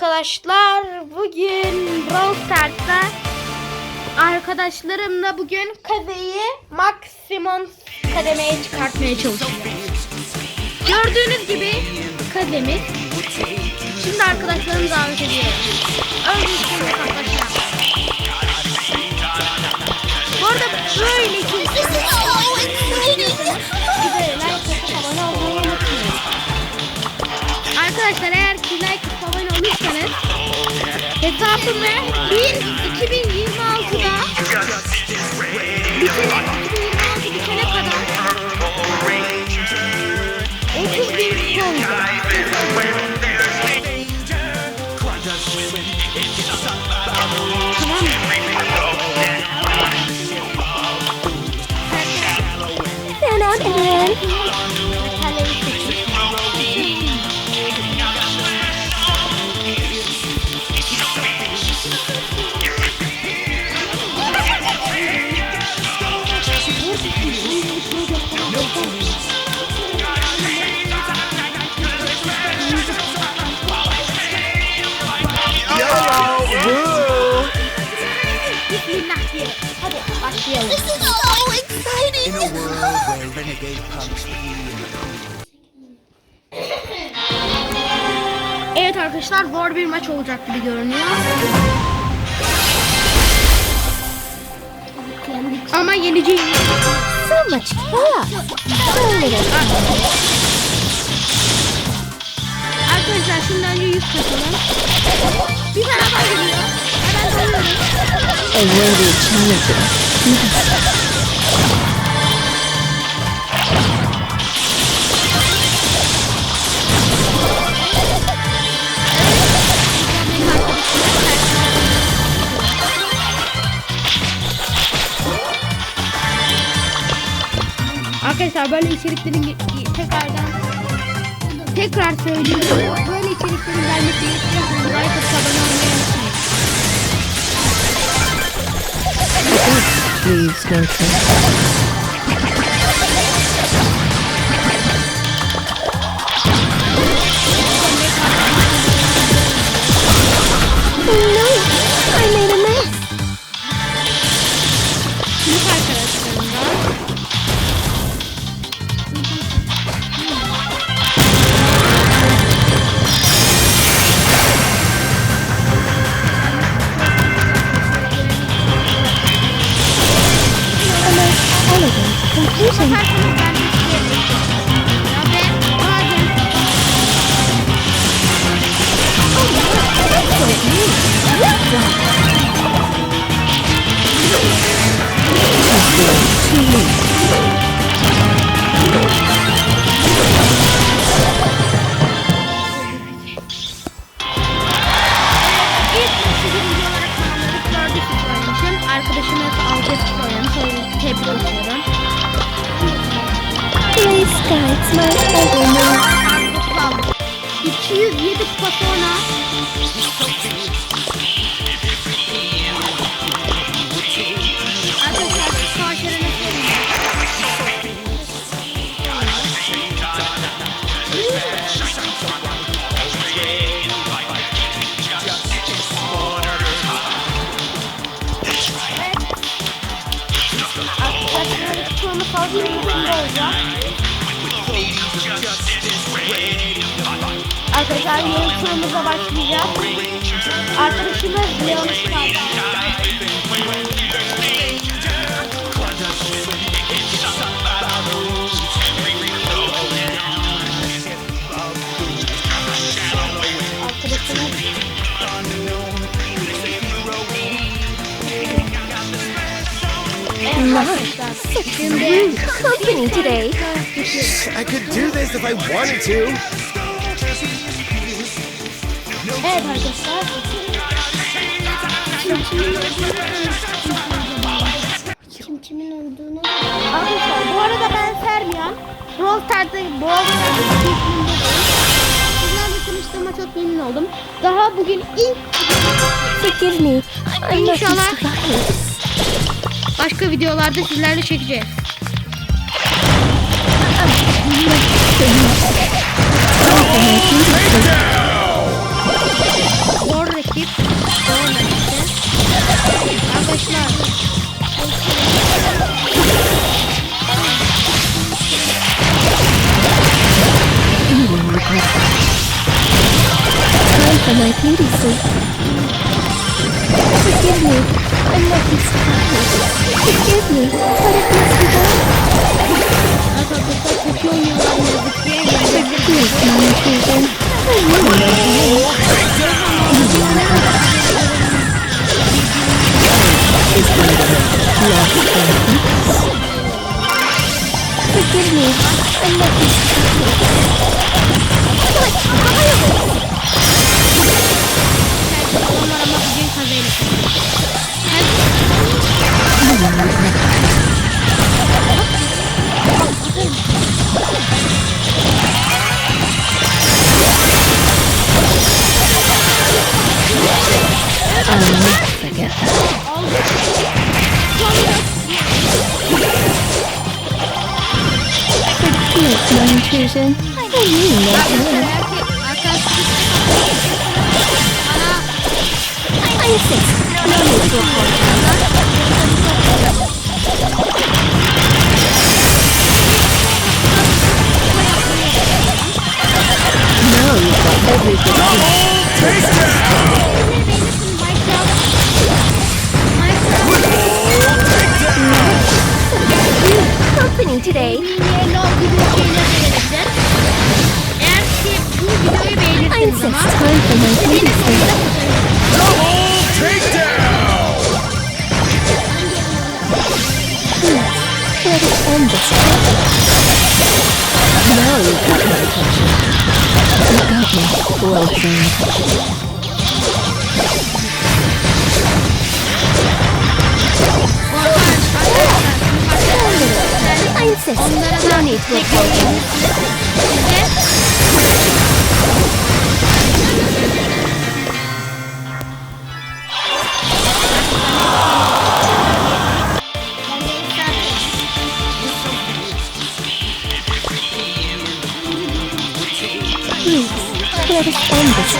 arkadaşlar. Bugün Brawl Stars'ta arkadaşlarımla bugün kazeyi maksimum kademeye çıkartmaya çalışıyoruz. Gördüğünüz gibi kazemiz. Şimdi arkadaşlarımı davet ediyorum. Öncelikle arkadaşlar. Bu arada böyle kimse hesabımı 1 2026'da bitene, başlayalım. This is so exciting! In a world where renegade punks Evet arkadaşlar zor bir maç olacak gibi görünüyor. Ama yeneceğim. So much chaos! Arkadaşlar şimdi önce yük katalım. Bir tane daha dalıyorum. A worthy challenger. Arkadaşlar böyle içeriklerin tekrardan tekrar söylüyorum. Böyle içeriklerin gelmesi istiyorsanız like abone olmayı Please, Genki. 我才是 Place guides my aldık. 207 kupa sonra Çoğunu fazla bir olacak. Arkadaşlar yeni turumuza başlayacağız. Arkadaşımız Leon Star. Evet arkadaşlar. Şimdi Company today. I could do this if I wanted to. Evet arkadaşlar. Kim kimin olduğunu Arkadaşlar bu arada ben Sermiyan. Brawl Stars'ta Brawl Sizlerle tanıştığıma çok memnun oldum. Daha bugün ilk not İnşallah. Başka videolarda sizlerle çekeceğiz. Zor rakip. Zor rakip. Arkadaşlar. Time for my beauty. Forgive me. I'm not used to Forgive me. 것은 흔히 있네. today. Videoyu I insist. Time for my beauty sleep. Takedown! Let us end this. Now you've got my attention. You got me. Well trained. I insist. No need to apologize.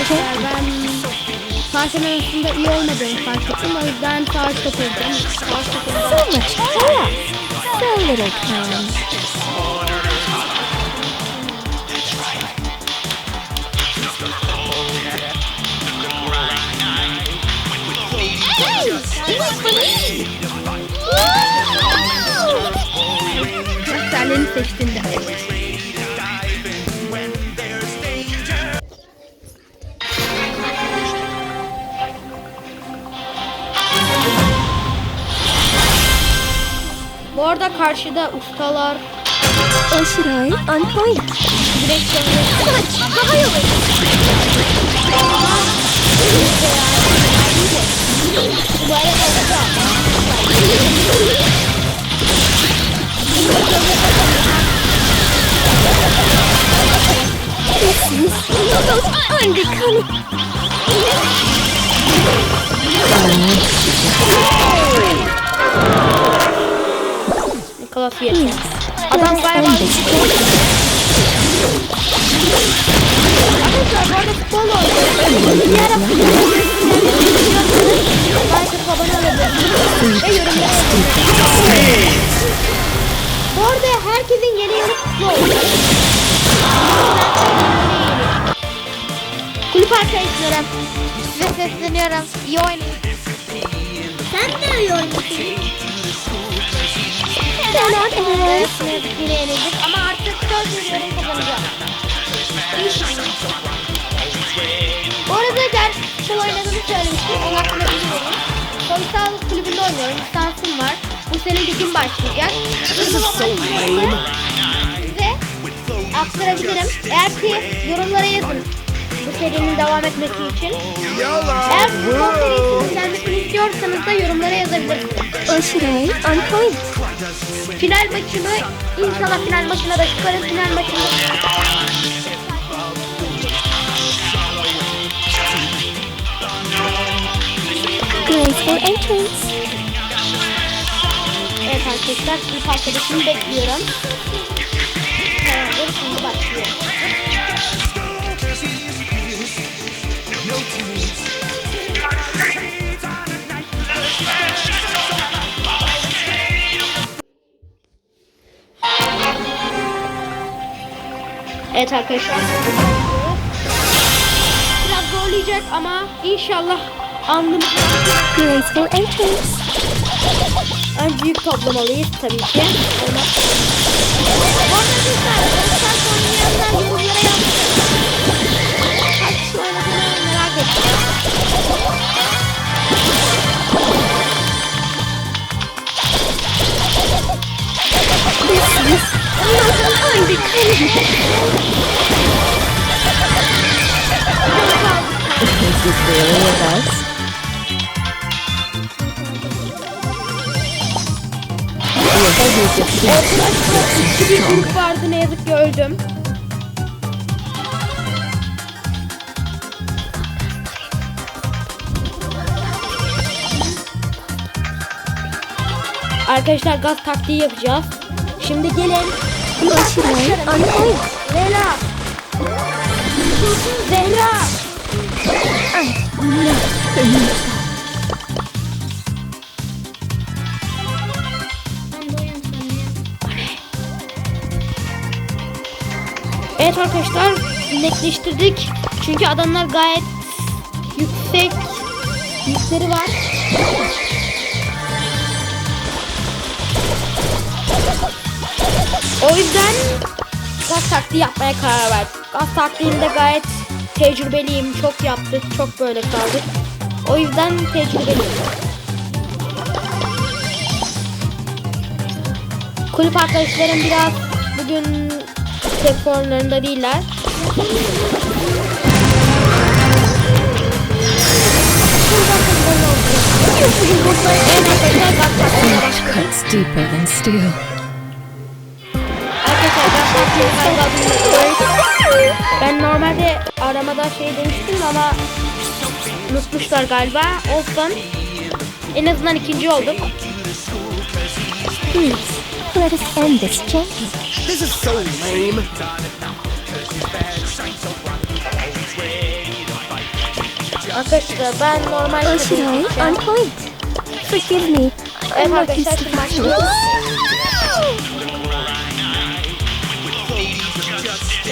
Okay? ben savaşın arasında iyi olmadığını fark ettim. O yüzden savaş katıldım. Savaş katıldım. So much chaos. So little de. Bu arada karşıda ustalar I? On point. direkt This most unbecoming. Nicholas Yeti. Adam galiba? Arkadaşlar bu arada futbol oynuyor. Diğer hafta Like abone olabilirsiniz. Ve yorumlara yazabilirsiniz. Bu arada herkesin yeni yeri futbol. Kulüp arkadaşlarım. Size sesleniyorum. İyi oynayın. Sen de iyi oynuyorsun. Yazık ki yine yenildik ama artık söz veriyorum kazanacağım. Bu arada ben futbol oynadığımı söylemiştim. Onun hakkında bilmiyorum. Soysal kulübünde oynuyorum. Lisansım var. Bu sene ligim başlayacak. Size aktarabilirim. Eğer ki yorumlara yazın. Bu serinin devam etmesi için. Eğer futbol serisinin gelmesini istiyorsanız da yorumlara yazabilirsiniz. I? On point. Final maçını inşallah final maçına da çıkarız. Final maçında Graceful entrance. Evet arkadaşlar ilk arkadaşımı bekliyorum. Tamamdır şimdi başlıyor. Evet arkadaşlar. Biraz zorlayacak ama inşallah andım. Graceful entrance. En büyük toplamalıyız tabii ki. Olmaz. Bu arada arkadaşlar, Rockstar oynayanlar yorumlara yazsın. Kaç kişi oynadığını merak ettim. Is this really a bus? The heavens of death Arkadaşlar iki bir grup vardı ne yazık ki öldüm. Arkadaşlar gaz taktiği yapacağız. Şimdi gelin. Başlayın. On point. Leyla. Zehra. Evet arkadaşlar netleştirdik. Çünkü adamlar gayet yüksek yükleri var. O yüzden gaz taktiği yapmaya karar verdik. Gaz taktiğinde gayet tecrübeliyim. Çok yaptık. Çok böyle kaldık. O yüzden tecrübeliyim. Kulüp arkadaşlarım biraz bugün tek formlarında değiller. Deeper than steel. Ben normalde aramada şey demiştim ama unutmuşlar galiba. Olsun. En azından ikinci olduk. Please, let us end this champion. This is so lame. Arkadaşlar ben normal Oshiroi, on point. Forgive me. I'm not used arkadaşlar to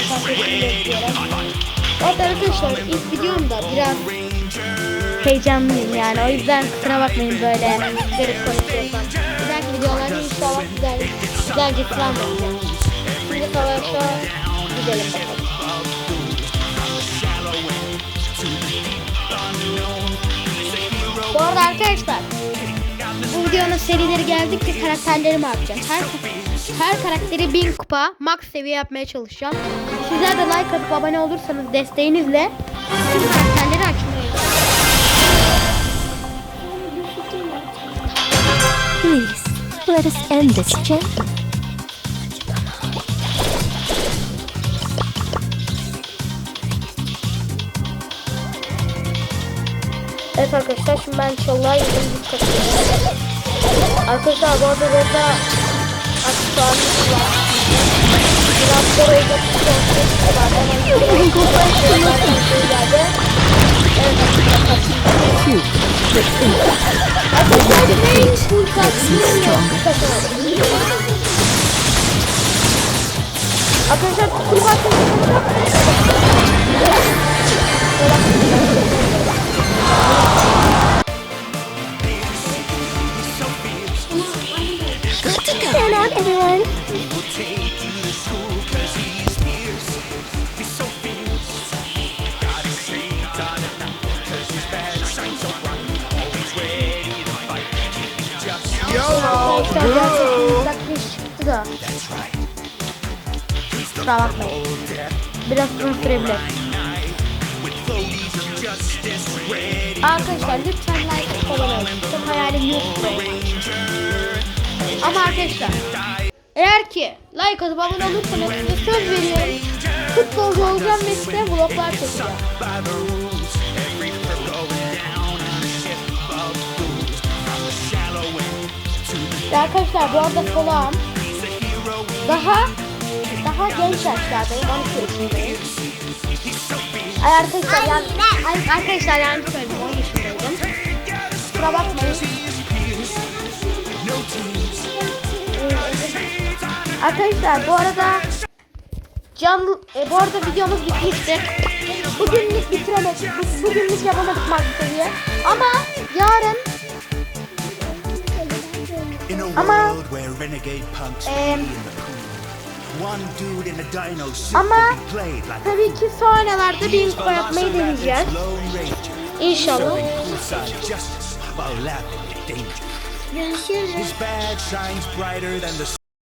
şimdi başlıyoruz. Evet arkadaşlar ilk videomda biraz heyecanlıyım yani o yüzden kusura bakmayın böyle garip konuşuyorsam. Bir dahaki videolarda inşallah güzel, plan yapacağım. Şimdi savaşa gidelim bakalım. Bu arada arkadaşlar bu videonun serileri geldikçe karakterlerimi artacağım. Her, her karakteri 1000 kupa max seviye yapmaya çalışacağım. Sizler de like atıp abone olursanız desteğinizle tüm karakterleri açmayı Please, let us end this champion. Evet arkadaşlar şimdi ben bir katılıyorum. Arkadaşlar bu arada burada aksesuarımız var. Biraz da oraya tutacağım. Hemen geldi. Evet arkadaşlar Cute, but everyone. YOLO! Gerçekten uzaklaşık çıktı da. Kusura bakmayın. Biraz uzun sürebilir. Arkadaşlar lütfen like olun. Çok hayalim yok. Ama arkadaşlar eğer ki like atıp abone olursanız size söz veriyorum. Futbolcu olacağım ve size vloglar çekeceğim. Ve arkadaşlar bu arada solağım. Daha daha genç yaşlardayım. 12 yaşındayım. Ay arkadaşlar yani, ay, arkadaşlar yani söyledim 10 yaşındaydım. Kusura bakmayın. Arkadaşlar bu arada Can, e, bu arada videomuz bitmişti. Bugünlük bitiremedik. Bu- Bugünlük yapamadık seviye. Ama yarın Ama- suit Ama tabii ki sonralarda bir info yapmayı deneyeceğiz. İnşallah. Görüşürüz.